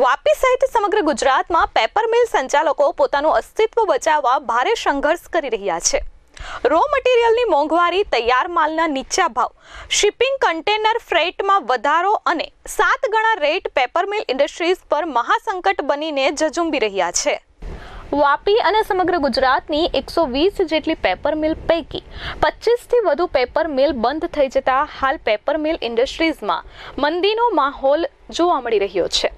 વાપી સહિત સમગ્ર ગુજરાતમાં પેપર મિલ સંચાલકો પોતાનું અસ્તિત્વ બચાવવા ભારે સંઘર્ષ કરી રહ્યા છે. રો મટીરિયલની મોંઘવારી, તૈયાર માલના નીચા ભાવ શિપિંગ કન્ટેનર ફ્રેટમાં વધારો અને સાત ગણા રેટ પેપર મિલ ઇન્ડસ્ટ્રીઝ પર મહાસંકટ બનીને જજુંબી રહ્યા છે. વાપી અને સમગ્ર ગુજરાતની એકસો વીસ જેટલી પેપર મિલ પૈકી પચીસથી વધુ પેપર મિલ બંધ થઈ જતા હાલ પેપર મિલ ઇન્ડસ્ટ્રીઝમાં મંદીનો માહોલ જોવા મળી રહ્યો છે.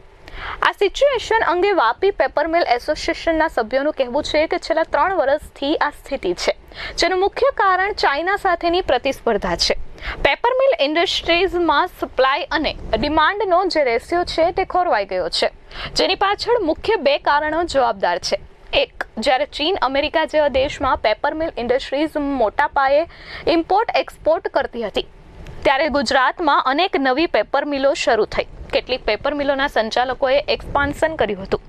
આ સિચ્યુએશન અંગે વાપી પેપર મિલ એસોસિએશનના સભ્યોનું કહેવું છે કે છેલ્લા ત્રણ વર્ષથી આ સ્થિતિ છે, જેનું મુખ્ય કારણ ચાઇના સાથેની પ્રતિસ્પર્ધા છે. પેપર મિલ ઇન્ડસ્ટ્રીઝમાં સપ્લાય અને ડિમાન્ડનો જે રેશિયો છે તે ખોરવાઈ ગયો છે. જેની પાછળ મુખ્ય બે કારણો જવાબદાર છે. એક, જ્યારે ચીન, અમેરિકા જેવા દેશમાં પેપર મિલ ઇન્ડસ્ટ્રીઝ મોટા પાયે ઇમ્પોર્ટ એક્સપોર્ટ કરતી હતી, ત્યારે ગુજરાતમાં અનેક નવી પેપર મિલો શરૂ થઈ. કેટલીક પેપર મિલોના સંચાલકોએ એક્સપાન્શન કર્યું હતું.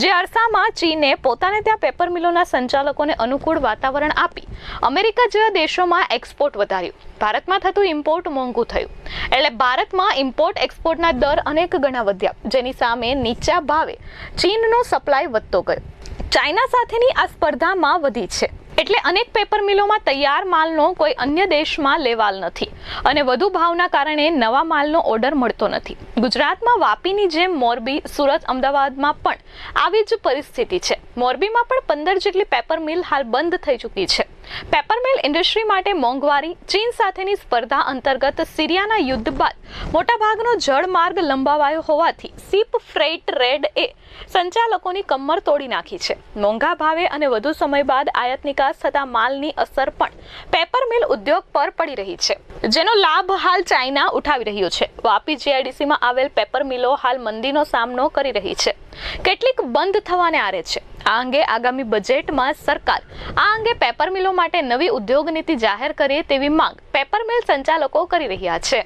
જે અરસામાં ચીને પોતાને ત્યાં પેપર મિલોના સંચાલકોને અનુકૂળ વાતાવરણ આપી અમેરિકા જેવા દેશોમાં એક્સપોર્ટ વધાર્યું. ભારતમાં થતું ઇમ્પોર્ટ મોંઘું થયું. એટલે ભારતમાં ઇમ્પોર્ટ એક્સપોર્ટના દર અનેક ગણા વધ્યા. જેની સામે નીચા ભાવે ચીનનો સપ્લાય વધતો ગયો. ચાઇના સાથેની આ સ્પર્ધામાં વધી છે. એટલે અનેક પેપર મિલોમાં તૈયાર માલનો કોઈ અન્ય દેશમાં લેવાલ નથી. અને વધુ ભાવના કારણે નવા માલનો ઓર્ડર મળતો નથી. ગુજરાતમાં વાપીની જેમ મોરબી, સુરત, અમદાવાદમાં પણ આવી જ પરિસ્થિતિ છે. મોરબીમાં પણ પંદર જેટલી પેપર મિલ હાલ બંધ થઈ ચૂકી છે. પેપર મિલ ઇન્ડસ્ટ્રી માટે મોંઘવારી, ચીન સાથેની સ્પર્ધા અંતર્ગત સિરિયાના યુદ્ધ બાદ મોટાભાગનો જળમાર્ગ લંબાવાયો હોવાથી સીપ ફ્રેટ રેડ એ સંચાલકોની કમર તોડી નાખી છે. મોંઘા ભાવે અને વધુ સમય બાદ આયાત નિકાસ થતા માલની અસર પણ પેપર મિલ ઉદ્યોગ પર પડી રહી છે. જેનો લાભ હાલ ચાઇના ઉઠાવી રહ્યો છે. વાપી જીઆઈડીસીમાં આવેલ પેપર મિલો હાલ મંદીનો સામનો કરી રહી છે. કેટલીક બંધ થવાને આરે છે. આ અંગે આગામી બજેટમાં સરકાર, આ અંગે પેપર મિલો માટે નવી ઉદ્યોગ નીતિ જાહેર કરે તેવી માંગ પેપર મિલ સંચાલકો કરી રહ્યા છે.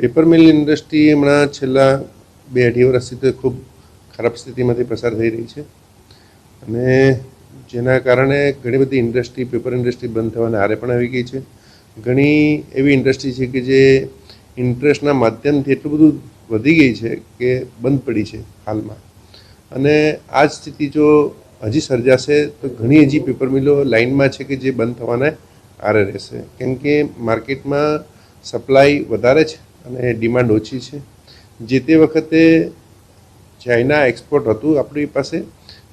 પેપર મિલ ઇન્ડસ્ટ્રી હમણાં છેલ્લા બે અઢી વર્ષથી તો ખૂબ ખરાબ સ્થિતિમાંથી પસાર થઈ રહી છે. અને જેના કારણે ઘણી બધી ઇન્ડસ્ટ્રી, પેપર ઇન્ડસ્ટ્રી બંધ થવાના આરે પણ આવી ગઈ છે. ઘણી એવી ઇન્ડસ્ટ્રી છે કે જે ઇન્ટરેસ્ટના માધ્યમથી એટલું બધું વધી ગઈ છે કે બંધ પડી છે હાલમાં. અને આ સ્થિતિ જો હજી સર્જાશે, તો ઘણી હજી પેપર મિલો લાઇનમાં છે કે જે બંધ થવાના આરે રહેશે. કેમ કે માર્કેટમાં સપ્લાય વધારે છે અને ડિમાન્ડ ઓછી છે. જે તે વખતે ચાઇના એક્સપોર્ટ હતું આપણી પાસે,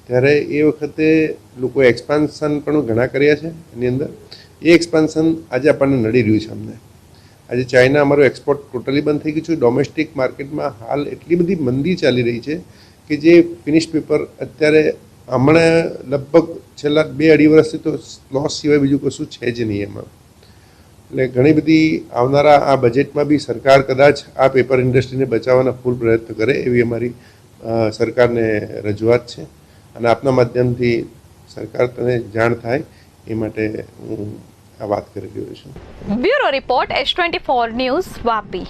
ત્યારે એ વખતે લોકોએ એક્સપાન્શન પણ ઘણા કર્યા છે એની અંદર. એ એક્સપાન્શન આજે આપણને નડી રહ્યું છે અમને. આજે ચાઇના અમારું એક્સપોર્ટ ટોટલી બંધ થઈ ગયું છે. ડોમેસ્ટિક માર્કેટમાં હાલ એટલી બધી મંદી ચાલી રહી છે કે જે ફિનિશ પેપર અત્યારે હમણાં લગભગ છેલ્લા બે અઢી વર્ષથી તો લોસ સિવાય બીજું કશું છે જ નહીં એમાં. એટલે ઘણી બધી આવનારા આ બજેટમાં બી સરકાર કદાચ આ પેપર ઇન્ડસ્ટ્રીને બચાવવાના ફૂલ પ્રયત્ન કરે એવી અમારી સરકારને રજૂઆત છે. અને આપના માધ્યમથી સરકાર તને જાણ થાય એ માટે હું આ વાત કરી રહ્યો છું. Bureau report S twenty four news Vapi.